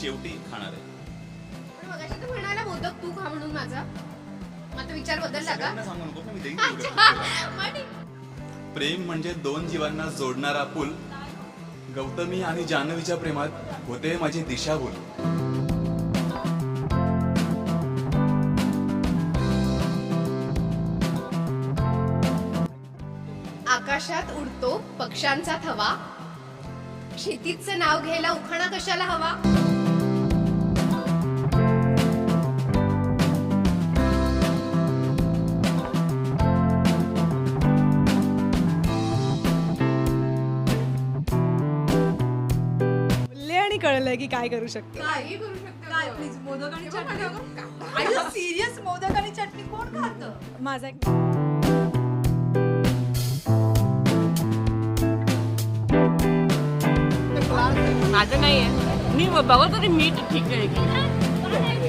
शेवटी खाणार आहे. पण मगाशी तू म्हणाला मोदक तू खा म्हणून माझा. विचार बदलला का? सगळ्यांना सांगू नको का मी देईन अच्छा. तेवढं. मग ठीक. प्रेम म्हणजे दोन जीवांना जोडणारा पूल. गौतमी आणि जान्हवीच्या प्रेमात होते माझी दिशाभूल. आकाशात उडतो पक्ष्यांचा थवा. शेतीचं नाव घ्यायला उखाणा कशाला हवा? कळलंय की काय करू शकतो. काही करू शकतो. काय प्लीज मोदक आणि चटणी? सिरियस मोदक आणि चटणी कोण खातं? माझा एक माझं नाही आहे मी बघत होते मीठ ठीक आहे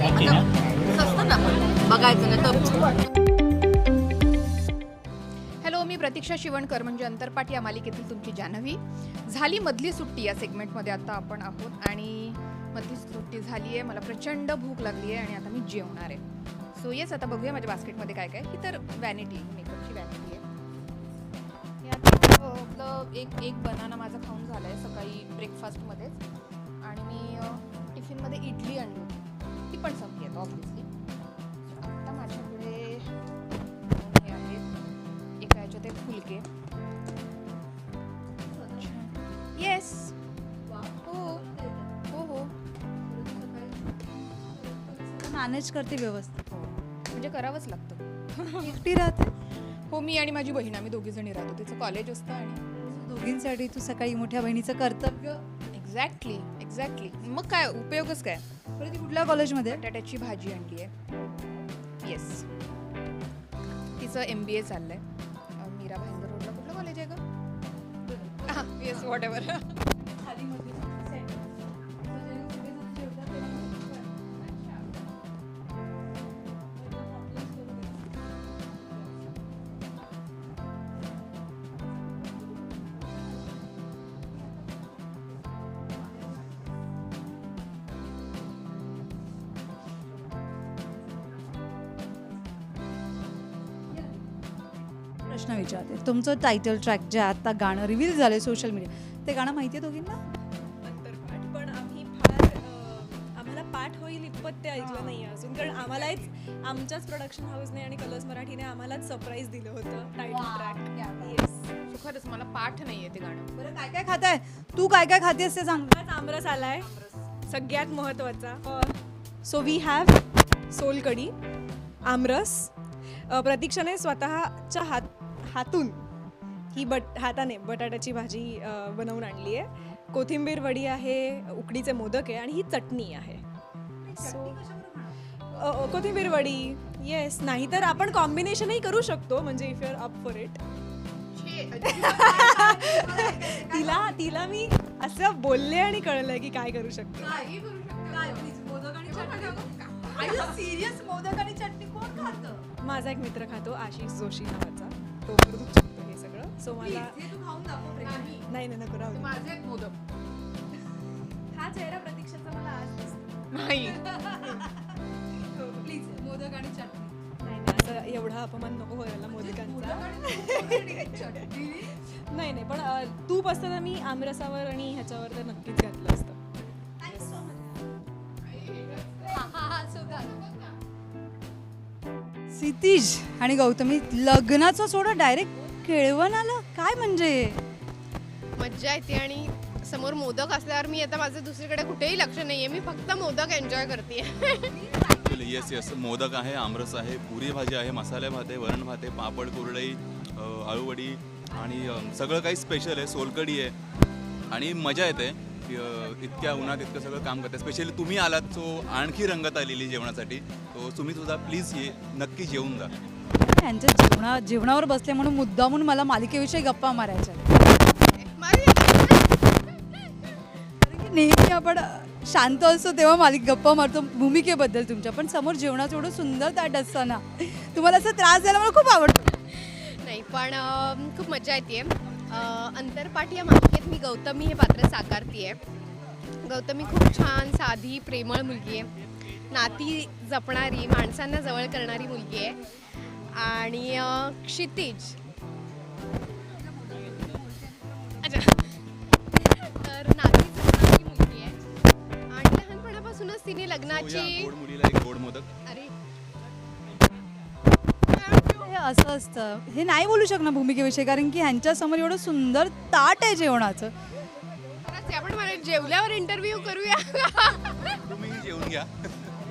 की सस्तं ना बघायचं ना तर प्रतीक्षा शिवणकर म्हणजे अंतरपाठ या मालिकेतील तुमची जान्हवी. झाली मधली सुट्टी या सेगमेंटमध्ये आता आपण आहोत आणि मधली सुट्टी झाली आहे मला प्रचंड भूक लागली आहे आणि आता मी जेवणार. आहे सो येस आता बघूया माझ्या बास्केटमध्ये काय काय. ही तर वॅनिटी मेकअपची वॅनिटी आहे. यात आपलं एक एक बनाना माझा खाऊन झाला आहे सकाळी ब्रेकफास्टमध्येच आणि मी टिफिनमध्ये इडली आणली होती. ती पण संपली आहे ऑब्व्हियसली मॅनेज करते व्यवस्थित. म्हणजे करावंच लागतं. एकटी राहते. हो मी आणि माझी बहीण आम्ही दोघी जणी राहतो. तिचं कॉलेज असतं आणि दोघींसाठी तू सकाळी मोठ्या बहिणीचं कर्तव्य. एक्झॅक्टली एक्झॅक्टली मग काय उपयोगच काय? बरं ती कुठल्या कॉलेजमध्ये बटाट्याची भाजी आणली आहे. येस तिचं एम बी ए चाललंय. अं, मीरा भाईंदर रोडला कुठलं कॉलेज आहे का येस वॉट एव्हर प्रश्न विचारते. तुमचं टायटल ट्रॅक जे आता गाणं रिव्हील झालंय सोशल मीडिया ते गाणं माहिती आहे दोघींना? अंतरपाठ पण आम्ही फार अं, आम्हाला पाठ होईल इतपत ते ऐकलं नाही अजून. कारण आम्हालाच आमच्याच प्रोडक्शन हाऊसने आणि कलर्स मराठीने आम्हालाच सरप्राईज दिलं होतं टायटल ट्रॅक येस खरंच मला पाठ नाही आहे ते गाणं. बरं काय काय खाताय? तू काय काय खातेस ते सांग. आमरस आलाय. सगळ्यात महत्त्वाचा सो वी हॅव सोलकडी आमरस अ, प्रतीक्षाने स्वतःच्या हात हातून ही बट हाताने बटाट्याची भाजी बनवून आणली आहे. कोथिंबीर वडी आहे उकडीचे मोदक आहे आणि ही चटणी आहे. सो कोथिंबीर वडी येस नाहीतर आपण कॉम्बिनेशनही करू शकतो म्हणजे if you're up for it तिला तिला मी असं बोलले आणि कळलंय की काय करू शकतो. मोदक आणि चटणी कोण खातं? माझा एक मित्र खातो आशिष जोशी नावाचा. तो करू शकतो हे सगळं. सो मला हे नाही. नाही नको राहू. माझे मोदक. हा चेहरा प्रतीक्षाचा मला आज दिसतो. नाही. प्लीज मोदक आणि चटणी. असं एवढा अपमान नको व्हायला मोदकांचा. नाही नाही पण तूप असतं ना मी आमरसावर आणि ह्याच्यावर तर नक्कीच घातलं असतं. क्षितिज आणि गौतमी लग्नाचं सोडा डायरेक्ट केळवण आलं काय म्हणजे मज्जा येते आणि समोर मोदक असल्यावर मी आता माझं दुसरीकडे कुठेही लक्ष नाहीये. मी फक्त मोदक एन्जॉय करते. येस येस मोदक आहे आमरस आहे पुरी भाजी आहे मसाले भात आहे वरण भात आहे पापड कुरडई आळूवडी आणि सगळं काही स्पेशल आहे सोलकडी आहे. आणि मजा येते. इतक्या उन्हात इतकं सगळं काम करते स्पेशली तुम्ही आलात सो आणखी रंगत आलेली जेवणासाठी. तो तुम्ही सुद्धा प्लीज ये नक्की जेवून जा. यांच्या जेवणा जेवणावर बसले म्हणून मुद्दामून मला मालिकेविषयी गप्पा मारायच्या कारण की नेहमी आपण शांत असतो तेव्हा मालिक गप्पा मारतो भूमिकेबद्दल तुमच्या. पण समोर जेवणाचं एवढं सुंदर ताट असताना तुम्हाला असं त्रास द्यायला मला खूप आवडतं. नाही पण खूप मजा येते अंतरपाठ या मालिकेत मी गौतमी हे पात्र साकारतीये. गौतमी खूप छान साधी प्रेमळ मुलगी आहे. नाती जपणारी माणसांना जवळ करणारी मुलगी आहे. आणि क्षितिज. अच्छा. तर नाती जपणारी मुलगी आहे. आणि लहानपणापासूनच तिने लग्नाची अरे हे असं असतं. हे नाही बोलू शकणार भूमिकेविषयी कारण की ह्यांच्यासमोर एवढं सुंदर ताट आहे जेवणाचं. खरंच आहे, आपण मला जेवल्यावर इंटरव्ह्यू करूया. तुम्ही जेवून घ्या.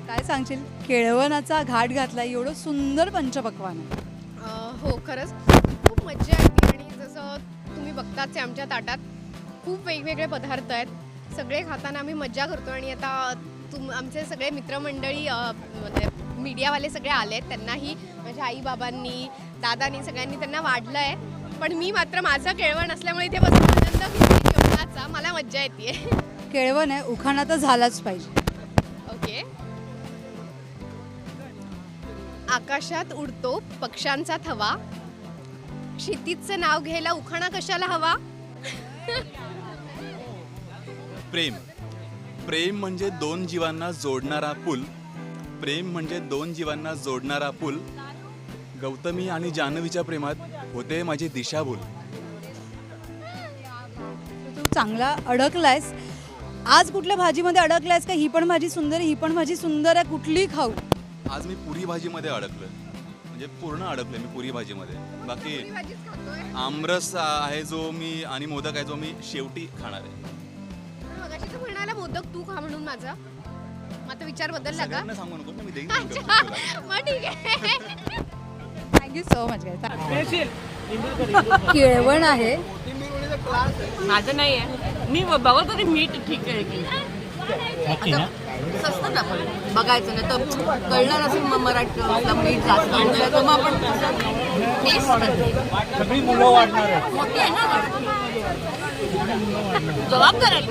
काय सांगशील? केळवणाचा घाट घातला एवढं सुंदर पंचपक्वान आहे. अं, हो खरंच खूप मज्जा येते आणि जसं तुम्ही बघताच आहे आमच्या ताटात खूप वेगवेगळे पदार्थ आहेत. सगळे खाताना आम्ही मज्जा करतो आणि आता तुम आमचे सगळे मित्रमंडळी अं, म्हणजे मीडियावाले सगळे आले आहेत त्यांनाही माझ्या आईबाबांनी दादानी सगळ्यांनी त्यांना वाढलं आहे पण मी मात्र माझं केळवण असल्यामुळे इथे बसून आनंद घेते जेवणाचा मला मज्जा येते केळवण आहे उखाणा तर झालाच पाहिजे. ओके. आकाशात उडतो पक्ष्यांचा थवा. क्षितिजचं नाव घ्यायला उखाणा कशाला हवा? प्रेम. प्रेम म्हणजे दोन जीवांना जोडणारा पूल. प्रेम म्हणजे दोन जीवांना जोडणारा पूल. गौतमी आणि जान्हवीच्या प्रेमात होते माझी दिशाभूल. तू चांगला अडकलायस. आज कुठल्या भाजीमध्ये अडकलायस का? ही पण भाजी सुंदर आहे ही पण भाजी सुंदर आहे कुठली खाऊ? आज मी पुरी भाजीमध्ये अडकलोय. म्हणजे पूर्ण अडकलोय मी पुरी भाजीमध्ये. बाकी आमरस आहे जो मी आणि मोदक आहे जो मी शेवटी खाणार आहे. मोदक तू खा म्हणून माझा. मग आता विचार बदलला का? सगळ्यांना सांगू नको ना, मी देईन तुमच्या तुला. मग ठीक आहे. थँक्यू सो मच केळवण आहे. माझं नाही आहे. मी बघत होते मीठ ठीक आहे की सस्तं ना पण बघायचं नाही तर कळलं नसेल मग मराठी मीठ जास्त आणलं तर मग आपण टेस्ट मोठी आहे ना जबाबदार आहे